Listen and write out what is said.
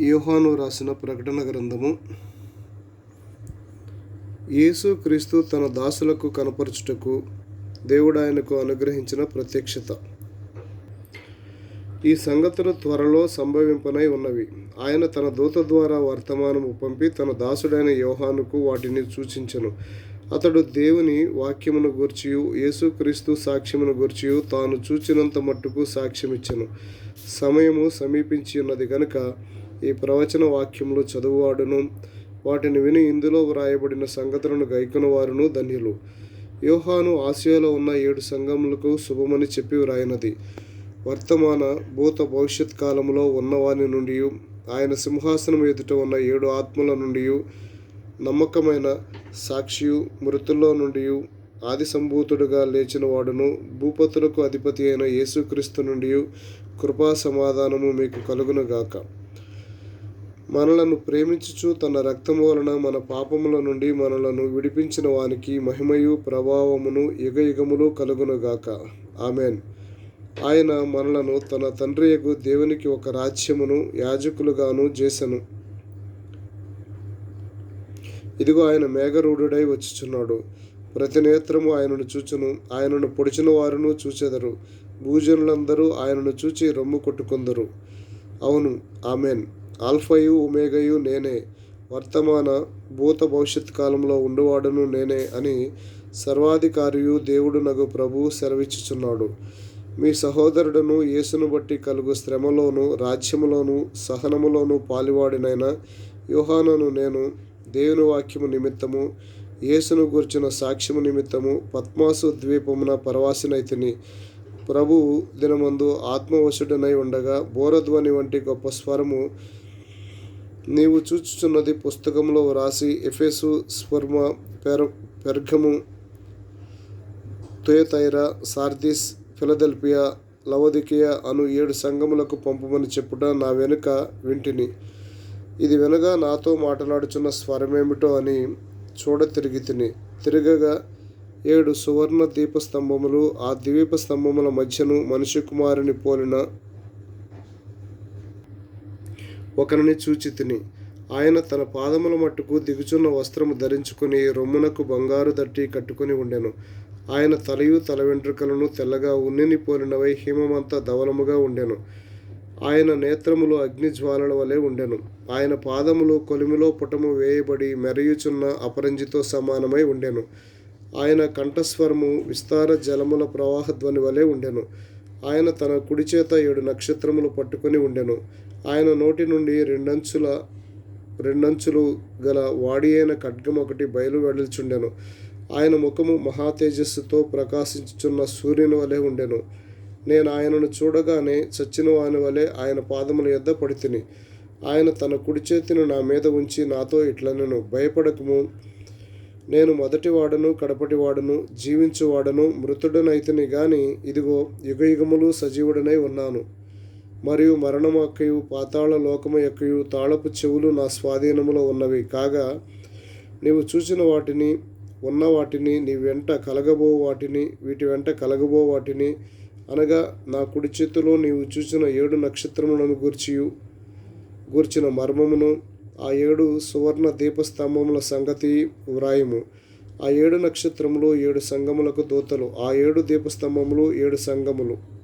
యోహాను రాసిన ప్రకటన గ్రంథము. యేసు క్రీస్తు తన దాసులకు కనపరచుటకు దేవుడు ఆయనకు అనుగ్రహించిన ప్రత్యక్షత. ఈ సంగతులు త్వరలో సంభవింపనై ఉన్నవి. ఆయన తన దూత ద్వారా వర్తమానము పంపి తన దాసుడైన యోహానుకు వాటిని సూచించను. అతడు దేవుని వాక్యమును గూర్చియు యేసుక్రీస్తు సాక్ష్యమును గూర్చియు తాను చూచినంత మట్టుకు సాక్ష్యమిచ్చను. సమయము సమీపించి ఉన్నది కనుక ఈ ప్రవచన వాక్యములు చదువువాడును. వాటిని విని ఇందులో వ్రాయబడిన సంగతులను గైకునవారును ధన్యులు. యోహాను ఆసియాలో ఉన్న ఏడు సంఘములకు శుభమని చెప్పి వ్రాయినది. వర్తమాన భూత భవిష్యత్ కాలంలో ఉన్నవాని నుండి ఆయన సింహాసనం ఎదుట ఉన్న ఏడు ఆత్మల నుండి నమ్మకమైన సాక్షియు మృతుల్లో నుండి ఆది సంభూతుడుగా లేచిన వాడును భూపతులకు అధిపతి అయిన యేసుక్రీస్తు నుండి కృపా సమాధానము మీకు కలుగునుగాక. మనలను ప్రేమించుచు తన రక్తము వలన మన పాపముల నుండి మనలను విడిపించిన వానికి మహిమయు ప్రభావమును యుగ యుగములు కలుగునుగాక. ఆమెన్. ఆయన మనలను తన తండ్రియకు దేవునికి ఒక రాజ్యమును యాజకులుగాను చేసెను. ఇదిగో ఆయన మేఘరూఢుడై వచ్చుచున్నాడు. ప్రతి నేత్రము ఆయనను చూచును. ఆయనను పొడిచిన వారును చూచెదరు. భూజనులందరూ ఆయనను చూచి రొమ్ము కొట్టుకుందరు. అవును. ఆమెన్. ఆల్ఫయు ఉమేగయు నేనే. వర్తమాన భూత భవిష్యత్ కాలంలో ఉండువాడును నేనే అని సర్వాధికారియు దేవుడు నగు ప్రభు సెలవిచ్చుచున్నాడు మీ సహోదరుడను యేసును బట్టి కలుగు శ్రమలోను రాజ్యములోను సహనములోను పాలివాడినైన యోహానను నేను దేవుని వాక్యము నిమిత్తము యేసును గూర్చిన సాక్ష్యము నిమిత్తము పద్మాసు ద్వీపమున పరవాసినైతిని ప్రభువు దినమందు ఆత్మవశుడనై ఉండగా బోరధ్వని వంటి గొప్ప స్వరము నీవు చూచుచున్నది పుస్తకంలో వ్రాసి Ephesus Smyrna పెర Pergamum Thyatira Sardis Philadelphia Laodicea అను ఏడు సంఘములకు పంపమని చెప్పుట నా వెనుక వింటిని. ఇది వెనుగా నాతో మాట్లాడుచున్న స్వరమేమిటో అని చూడ తిరిగి తిని తిరగగా ఏడు సువర్ణ దీపస్తంభములు ఆ ద్వీప స్తంభముల మధ్యను మనిషి కుమారుని పోలిన ఒకరిని చూచితిని ఆయన తన పాదముల మట్టుకు దిగుచున్న వస్త్రము ధరించుకుని రొమ్మునకు బంగారు దట్టి కట్టుకుని ఉండెను. ఆయన తలయు తల వెంట్రుకలను తెల్లగా ఉన్నిని పోలినవై హిమమంతా ధవలముగా ఉండెను. ఆయన నేత్రములు అగ్ని జ్వాలల వలె ఉండెను. ఆయన పాదములు కొలిమిలో పుటము వేయబడి మెరయుచున్న అపరంజితో సమానమై ఉండెను. ఆయన కంఠస్వరము విస్తార జలముల ప్రవాహ ధ్వని వలె ఉండెను. ఆయన తన కుడి చేత ఏడు నక్షత్రములు పట్టుకొని ఉండెను. ఆయన నోటి నుండి రెండంచుల రెండంచులు గల వాడి అయిన ఖడ్గం ఒకటి బయలు వెడల్చుండెను. ఆయన ముఖము మహా తేజస్సుతో ప్రకాశించుచున్న సూర్యుని వలె ఉండెను. నేను ఆయనను చూడగానే చచ్చిన వాని వలె ఆయన పాదముల యొద్ద పడితిని ఆయన తన కుడి చేతిని నా మీద ఉంచి నాతో ఇట్లనెను. భయపడకము నేను మొదటివాడను కడపటివాడను జీవించువాడను మృతుడనైతిని గాని ఇదిగో యుగయుగములు సజీవుడనై ఉన్నాను. మరియు మరణము యొక్కయు పాతాళ లోకము యొక్కయు తాళపు చెవులు నా స్వాధీనములో ఉన్నవి. కాగా నీవు చూసిన వాటిని ఉన్న వాటిని నీ వెంట కలగబో వాటిని వీటి వెంట కలగబో వాటిని అనగా నా కుడి చేతిలో నీవు చూసిన ఏడు నక్షత్రములను గూర్చియు గూర్చిన మర్మమును ఆ ఏడు సువర్ణ దీపస్తంభముల సంగతి వ్రాయము. ఆ ఏడు నక్షత్రములు ఏడు సంగములకు దూతలు. ఆ ఏడు దీపస్తంభములు ఏడు సంగములు.